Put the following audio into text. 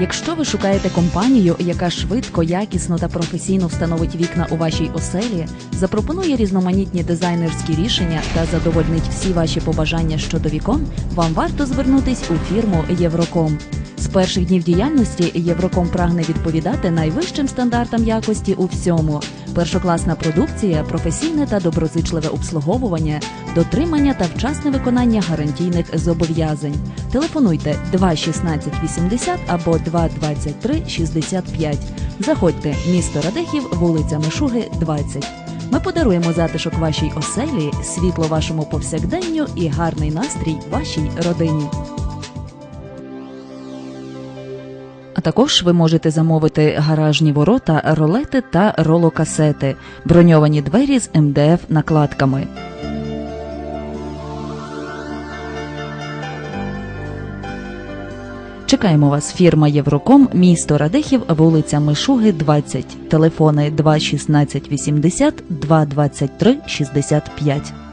Якщо ви шукаєте компанію, яка швидко, якісно та професійно встановить вікна у вашій оселі, запропонує різноманітні дизайнерські рішення та задовольнить всі ваші побажання щодо вікон, вам варто звернутись у фірму Євроком. Перших днів діяльності Євроком прагне відповідати найвищим стандартам якості у всьому: першокласна продукція, професійне та доброзичливе обслуговування, дотримання та вчасне виконання гарантійних зобов'язань. Телефонуйте 21680 або 223 65. Заходьте, місто Радехів, вулиця Мишуги, 20. Ми подаруємо затишок вашій оселі, світло вашому повсякденню і гарний настрій вашій родині. Також ви можете замовити гаражні ворота, ролети та ролокасети, броньовані двері з МДФ накладками. Чекаємо вас, фірма Євроком, місто Радехів, вулиця Мишуги, 20. Телефони 21680 223 65.